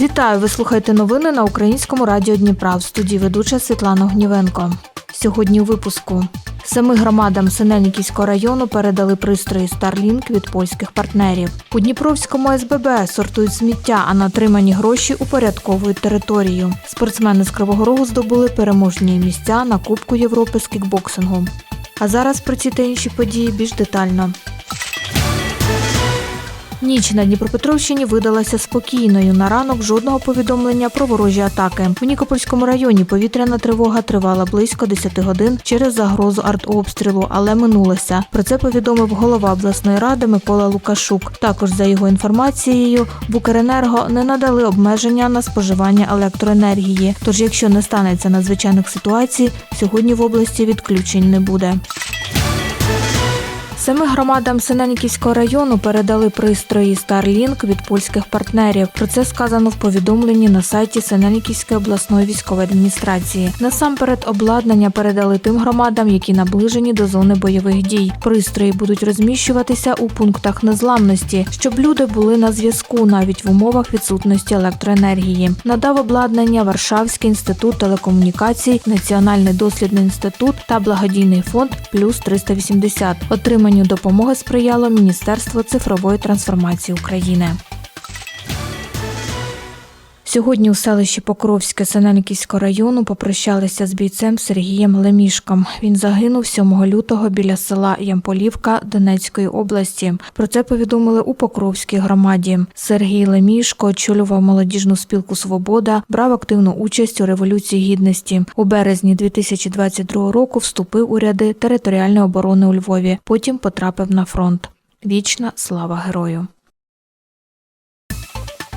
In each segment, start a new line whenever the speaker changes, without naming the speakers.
Вітаю! Ви слухаєте новини на українському радіо Дніпра в студії ведуча Світлана Гнівенко. Сьогодні у випуску семи громадам Синельниківського району передали пристрої Starlink від польських партнерів. У Дніпровському СББ сортують сміття, а на отримані гроші упорядковують територію. Спортсмени з Кривого Рогу здобули переможні місця на Кубку Європи з кікбоксингу. А зараз про ці та інші події більш детально. Ніч на Дніпропетровщині видалася спокійною. На ранок жодного повідомлення про ворожі атаки. У Нікопольському районі повітряна тривога тривала близько 10 годин через загрозу артобстрілу, але минулася. Про це повідомив голова обласної ради Микола Лукашук. Також за його інформацією, в Укренерго не надали обмеження на споживання електроенергії. Тож, якщо не станеться надзвичайних ситуацій, сьогодні в області відключень не буде. Семи громадам Синельниківського району передали пристрої Starlink від польських партнерів. Про це сказано в повідомленні на сайті Синельниківської обласної військової адміністрації. Насамперед, обладнання передали тим громадам, які наближені до зони бойових дій. Пристрої будуть розміщуватися у пунктах незламності, щоб люди були на зв'язку навіть в умовах відсутності електроенергії. Надав обладнання Варшавський інститут телекомунікацій, Національний дослідний інститут та благодійний фонд Плюс 380. Отриманню допомоги сприяло Міністерство цифрової трансформації України. Сьогодні у селищі Покровське Синельниківського району попрощалися з бійцем Сергієм Лемішком. Він загинув 7 лютого біля села Ямполівка Донецької області. Про це повідомили у Покровській громаді. Сергій Лемішко очолював молодіжну спілку Свобода, брав активну участь у революції гідності. У березні 2022 року вступив у ряди територіальної оборони у Львові. Потім потрапив на фронт. Вічна слава герою.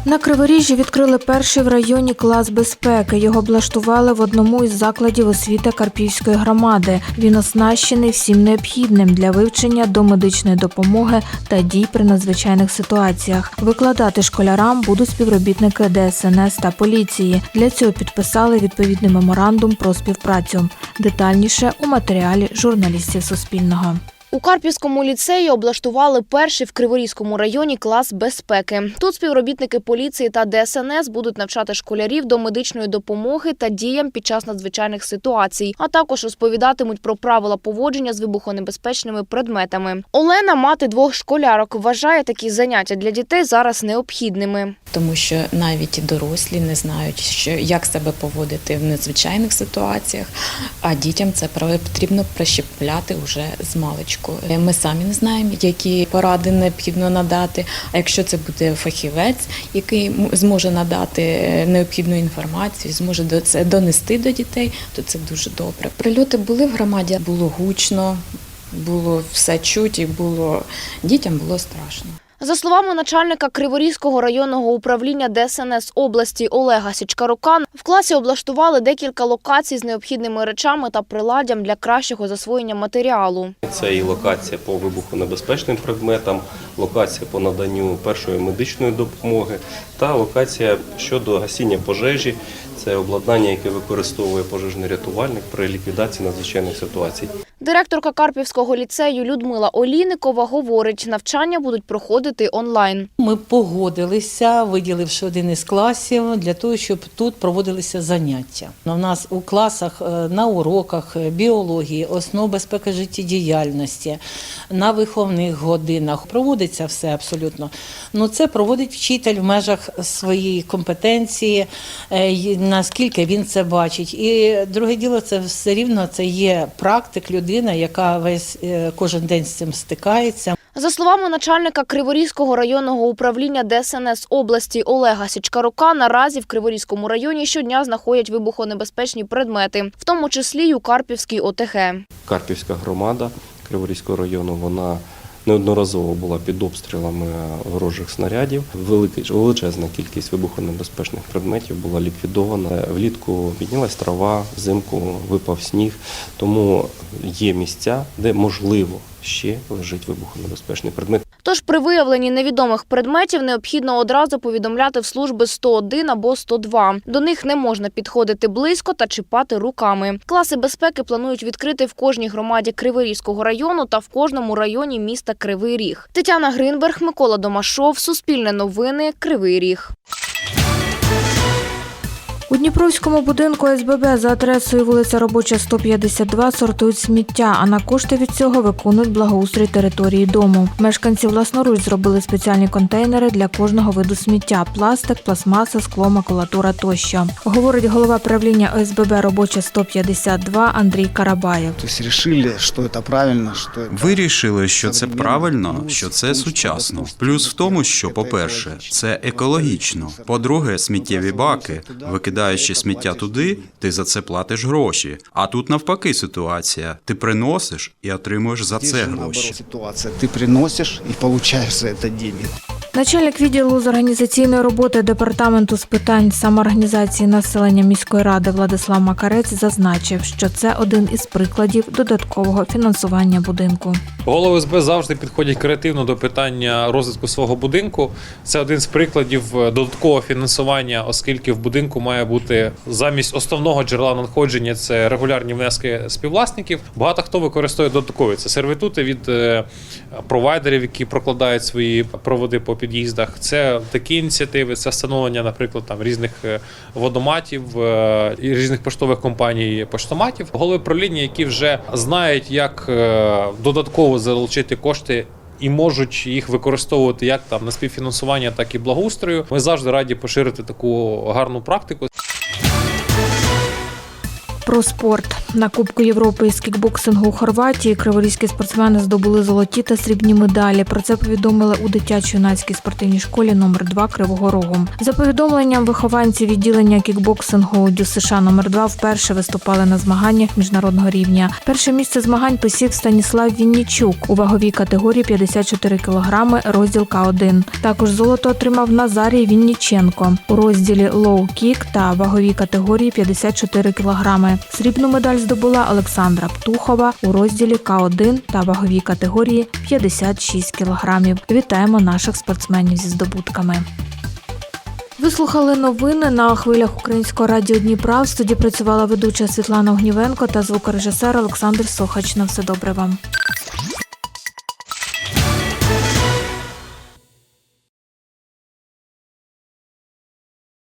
На Криворіжжі відкрили перший в районі клас безпеки. Його облаштували в одному із закладів освіти Карпівської громади. Він оснащений всім необхідним для вивчення до медичної допомоги та дій при надзвичайних ситуаціях. Викладати школярам будуть співробітники ДСНС та поліції. Для цього підписали відповідний меморандум про співпрацю. Детальніше у матеріалі журналістів Суспільного.
У Карпівському ліцеї облаштували перший в Криворізькому районі клас безпеки. Тут співробітники поліції та ДСНС будуть навчати школярів до медичної допомоги та діям під час надзвичайних ситуацій, а також розповідатимуть про правила поводження з вибухонебезпечними предметами. Олена, мати двох школярок, вважає такі заняття для дітей зараз необхідними.
тому що навіть дорослі не знають, що як себе поводити в надзвичайних ситуаціях, а дітям це потрібно прищепляти вже з маличку. Ми самі не знаємо, які поради необхідно надати. А якщо це буде фахівець, який зможе надати е, необхідну інформацію, зможе це донести до дітей, то це дуже добре. Прильоти були в громаді, було гучно, було все чуть і було дітям було страшно.
За словами начальника Криворізького районного управління ДСНС області Олега Січкарука, в класі облаштували декілька локацій з необхідними речами та приладдям для кращого засвоєння матеріалу.
Це і локація по вибухонебезпечним предметам, локація по наданню першої медичної допомоги та локація щодо гасіння пожежі. Це обладнання, яке використовує пожежний рятувальник при ліквідації надзвичайних ситуацій.
Директорка Карпівського ліцею Людмила Олійникова говорить, навчання будуть проходити онлайн.
Ми погодилися, виділивши один із класів для того, щоб тут проводилися заняття. У нас у класах е, на уроках е, біології, основ безпеки життєдіяльності, на виховних годинах проводиться все абсолютно. Ну це проводить вчитель в межах своєї компетенції, е, наскільки він це бачить. І друге діло, це все рівно це є практик, людина, яка весь е, кожен день з цим стикається.
За словами начальника Криворізького районного управління ДСНС області Олега Січкарука, наразі в Криворізькому районі щодня знаходять вибухонебезпечні предмети, в тому числі й у Карпівській ОТГ.
Карпівська громада Криворізького району вона неодноразово була під обстрілами ворожих снарядів. Величезна кількість вибухонебезпечних предметів була ліквідована. Влітку піднялась трава, взимку випав сніг, тому є місця, де можливо ще лежить вибухонебезпечний предмет.
Тож при виявленні невідомих предметів необхідно одразу повідомляти в служби 101 або 102. До них не можна підходити близько та чіпати руками. Класи безпеки планують відкрити в кожній громаді Криворізького району та в кожному районі міста Кривий Ріг. Тетяна Гринберг, Микола Домашов, Суспільне новини, Кривий Ріг.
Дніпровському будинку СББ за адресою вулиця Робоча 152 сортують сміття, а на кошти від цього виконують благоустрій території дому. Мешканці власноруч зробили спеціальні контейнери для кожного виду сміття: пластик, пластмаса, скло, макулатура тощо. Говорить голова правління ОСББ Робоча 152 Андрій Карабаєв.
То есть решили, что это правильно, что.
Вирішили, що це правильно, що це сучасно. Плюс в тому, що, по-перше, це екологічно. По-друге, сміттєві баки. Викидаючи сміття туди, ти за це платиш гроші. А тут навпаки ситуація. Ти приносиш і отримуєш за це гроші.
Ситуація ти приносиш і получаєш за це деньги.
Начальник відділу з організаційної роботи департаменту з питань самоорганізації населення міської ради Владислав Макарець зазначив, що це один із прикладів додаткового фінансування будинку.
Голови СБ завжди підходять креативно до питання розвитку свого будинку. Це один з прикладів е, додаткового фінансування, оскільки в будинку має бути замість основного джерела надходження це регулярні внески співвласників. Багато хто використовує додаткові це сервітути від е, провайдерів, які прокладають свої проводи по під'їздах. Це такі ініціативи, це встановлення, наприклад, там різних е, водоматів е, і різних поштових компаній поштоматів. Голови правління, які вже знають, як е, додатково залучити кошти. І можуть їх використовувати як там на співфінансування, так і благоустрою. Ми завжди раді поширити таку гарну практику.
Про спорт на Кубку Європи із кікбоксингу у Хорватії криворізькі спортсмени здобули золоті та срібні медалі. Про це повідомили у дитячо-юнацькій спортивній школі номер 2 Кривого Рогу. За повідомленням вихованці відділення кікбоксингу ДЮСШ номер 2 вперше виступали на змаганнях міжнародного рівня. Перше місце змагань посів Станіслав Віннічук у ваговій категорії 54 кг, розділ К1. Також золото отримав Назарій Вінніченко у розділі лоу-кік та ваговій категорії 54 кг. Срібну медаль здобула Олександра Птухова у розділі К1 та ваговій категорії 56 кілограмів. Вітаємо наших спортсменів зі здобутками. Ви слухали новини на хвилях Українського радіо Дніпра. В студії працювала ведуча Світлана Огнівенко та звукорежисер Олександр Сохач. На все добре вам.